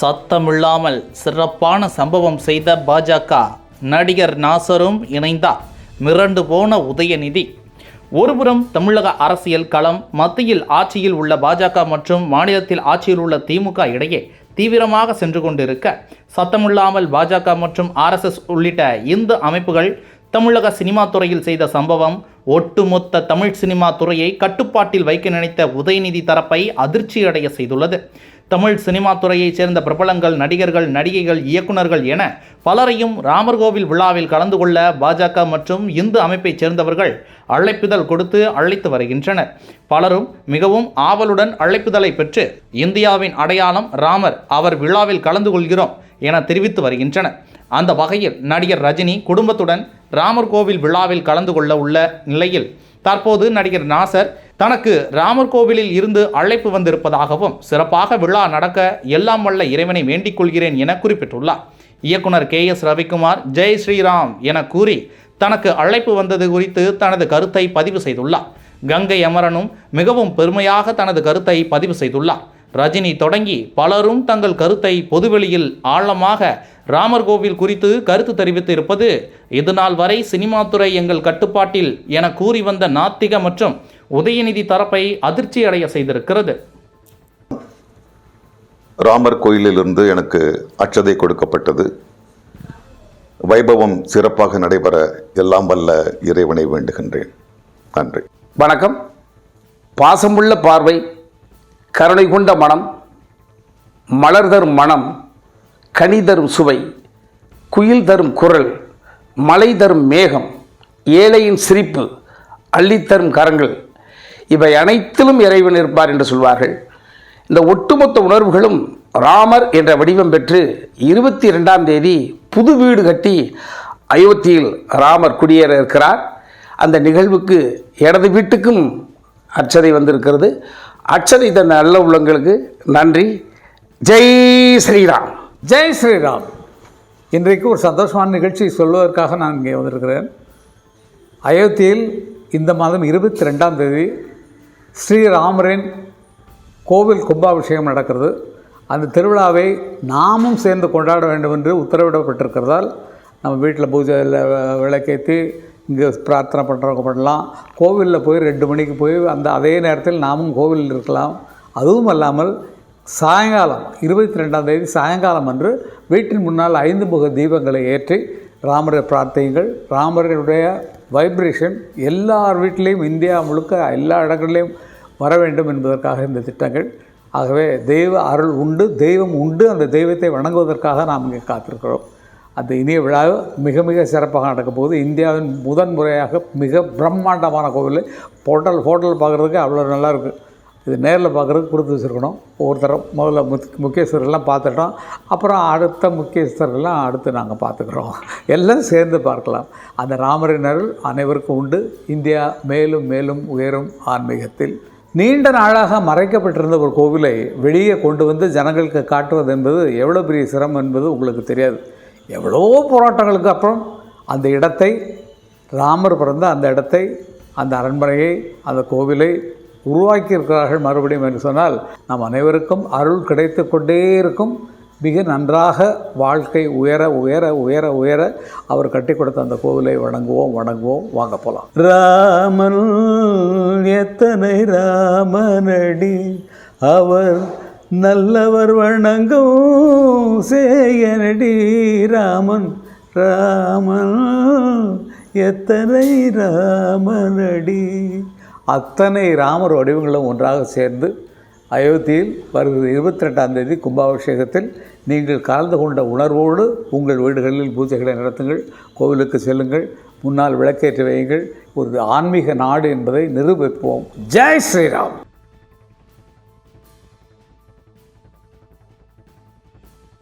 சத்தமில்லாமல் சிறப்பான சம்பவம் செய்த பாஜக நடிகர் நாசரும் இணைந்தார். மிரண்டு போன உதயநிதி. ஒருபுறம் தமிழக அரசியல் களம் மத்தியில் ஆட்சியில் உள்ள பாஜக மற்றும் மாநிலத்தில் ஆட்சியில் உள்ள திமுக இடையே தீவிரமாக சென்று கொண்டிருக்க சத்தமில்லாமல் பாஜக மற்றும் ஆர்எஸ்எஸ் உள்ளிட்ட இந்து அமைப்புகள் தமிழக சினிமா துறையில் செய்த சம்பவம் ஒட்டுமொத்த தமிழ் சினிமா துறையை கட்டுப்பாட்டில் வைக்க நினைத்த உதயநிதி தரப்பை அதிர்ச்சியடைய செய்துள்ளது. தமிழ் சினிமா துறையைச் சேர்ந்த பிரபலங்கள் நடிகர்கள் நடிகைகள் இயக்குனர்கள் என பலரையும் ராமர் கோவில் விழாவில் கலந்து கொள்ள பாஜக மற்றும் இந்து அமைப்பைச் சேர்ந்தவர்கள் அழைப்புதல் கொடுத்து அழைத்து வருகின்றனர். பலரும் மிகவும் ஆவலுடன் அழைப்புதலை பெற்று இந்தியாவின் அடையாளம் ராமர் அவர் விழாவில் கலந்து கொள்கிறோம் என தெரிவித்து வருகின்றனர். அந்த வகையில் நடிகர் ரஜினி குடும்பத்துடன் ராமர் கோவில் விழாவில் கலந்து கொள்ள உள்ள நிலையில் தற்போது நடிகர் நாசர் தனக்கு ராமர் கோவிலில் இருந்து அழைப்பு வந்திருப்பதாகவும் சிறப்பாக விழா நடக்க எல்லாம் வல்ல இறைவனை வேண்டிக் கொள்கிறேன் என குறிப்பிட்டுள்ளார். இயக்குனர் கே எஸ் ரவிக்குமார் ஜெய் ஸ்ரீராம் என கூறி தனக்கு அழைப்பு வந்தது குறித்து தனது கருத்தை பதிவு செய்துள்ளார். கங்கை அமரனும் மிகவும் பெருமையாக தனது கருத்தை பதிவு செய்துள்ளார். ரஜினி தொடங்கி பலரும் தங்கள் கருத்தை பொதுவெளியில் ஆழமாக ராமர் கோவில் குறித்து கருத்து தெரிவித்து இருப்பது இதுநாள் வரை சினிமா துறை எங்கள் கட்டுப்பாட்டில் என கூறி வந்த நாத்திக மற்றும் உதயநிதி தரப்பை அதிர்ச்சி அடைய செய்திருக்கிறது. ராமர் கோயிலிலிருந்து எனக்கு அச்சதை கொடுக்கப்பட்டது. வைபவம் சிறப்பாக நடைபெற எல்லாம் வல்ல இறைவனை வேண்டுகின்றேன். நன்றி. வணக்கம். பாசமுள்ள பார்வை கருணை கொண்ட மனம் மலர் தரும் மனம் கனி தரும் சுவை குயில் தரும் குரல் மலை தரும் மேகம் ஏழையின் சிரிப்பு அள்ளித்தரும் கரங்கள் இவை அனைத்திலும் இறைவன் இருப்பார் என்று சொல்வார்கள். இந்த ஒட்டுமொத்த உணர்வுகளும் ராமர் என்ற வடிவம் பெற்று இருபத்தி ரெண்டாம் தேதி புது வீடு கட்டி அயோத்தியில் ராமர் குடியேற இருக்கிறார். அந்த நிகழ்வுக்கு எனது வீட்டுக்கும் அச்சதை வந்திருக்கிறது. அச்சதை தந்த நல்ல உள்ளங்களுக்கு நன்றி. ஜெய் ஸ்ரீராம். ஜெய் ஸ்ரீராம். இன்றைக்கு ஒரு சந்தோஷமான நிகழ்ச்சி சொல்வதற்காக நான் இங்கே வந்திருக்கிறேன். அயோத்தியில் இந்த மாதம் இருபத்தி ரெண்டாம் தேதி ஸ்ரீராமரின் கோவில் கும்பாபிஷேகம் நடக்கிறது. அந்த திருவிழாவை நாமும் சேர்ந்து கொண்டாட வேண்டும் என்று உத்தரவிடப்பட்டிருக்கிறதால் நம்ம வீட்டில் பூஜையில் விளக்கேற்றி இங்கே பிரார்த்தனை பண்ணுறவங்க பண்ணலாம். கோவிலில் போய் ரெண்டு மணிக்கு போய் அந்த அதே நேரத்தில் நாமும் கோவிலில் இருக்கலாம். அதுவும் அல்லாமல் சாயங்காலம் இருபத்தி ரெண்டாம் தேதி சாயங்காலம் அன்று வீட்டின் முன்னால் ஐந்து முக தீபங்களை ஏற்றி ராமரை பிரார்த்தியுங்கள். ராமருடைய வைப்ரேஷன் எல்லார் வீட்டிலையும் இந்தியா முழுக்க எல்லா இடங்களிலையும் வர வேண்டும் என்பதற்காக இந்த திட்டங்கள். ஆகவே தெய்வ அருள் உண்டு தெய்வம் உண்டு அந்த தெய்வத்தை வணங்குவதற்காக நாம் இங்கே காத்திருக்கிறோம். அந்த இனிய விழா மிக மிக சிறப்பாக நடக்கும் போது இந்தியாவின் முதன் முறையாக மிக பிரம்மாண்டமான கோவில் ஹோட்டல் ஹோட்டல் பார்க்குறதுக்கு அவ்வளோ நல்லா இருக்குது இது நேரில் பார்க்குறதுக்கு கொடுத்து வச்சுருக்கணும். ஒருத்தர முதல்ல முக் முக்கியஸ்தர்கள்லாம் பார்த்துட்டோம். அப்புறம் அடுத்த முக்கியஸ்தர்கள்லாம் அடுத்து நாங்கள் பார்த்துக்குறோம். எல்லாம் சேர்ந்து பார்க்கலாம். அந்த ராமரின் அருள் அனைவருக்கும் உண்டு. இந்தியா மேலும் மேலும் உயரும் ஆன்மீகத்தில். நீண்ட நாளாக மறைக்கப்பட்டிருந்த ஒரு கோவிலை வெளியே கொண்டு வந்து ஜனங்களுக்கு காட்டுவது என்பது எவ்வளோ பெரிய சிரமம் என்பது உங்களுக்கு தெரியாது. எவ்வளோ போராட்டங்களுக்கு அப்புறம் அந்த இடத்தை ராமர் பிறந்த அந்த இடத்தை அந்த அரண்மனையை அந்த கோவிலை உருவாக்கியிருக்கிறார்கள் மறுபடியும் என்று சொன்னால் நம் அனைவருக்கும் அருள் கிடைத்து கொண்டே இருக்கும். மிக நன்றாக வாழ்க்கை உயர உயர உயர உயர அவர் கட்டி கொடுத்த அந்த கோவிலை வணங்குவோம் வணங்குவோம். வாங்க போகலாம் ராமன் எத்தனை ராமனடி அவர் நல்லவர் வணங்கும் சேயனடி. ராமன் ராமன் எத்தனை ராமனடி. அத்தனை ராமர் வடிவங்களும் ஒன்றாக சேர்ந்து அயோத்தியில் வருகிற இருபத்தி ரெண்டாம் தேதி கும்பாபிஷேகத்தில் நீங்கள் கலந்து கொண்ட உணர்வோடு உங்கள் வீடுகளில் பூஜைகளை நடத்துங்கள் கோவிலுக்கு செல்லுங்கள் முன்னால் விளக்கேற்றி வையுங்கள். ஒரு ஆன்மீக நாடு என்பதை நிரூபிப்போம். ஜெய் ஸ்ரீராம்!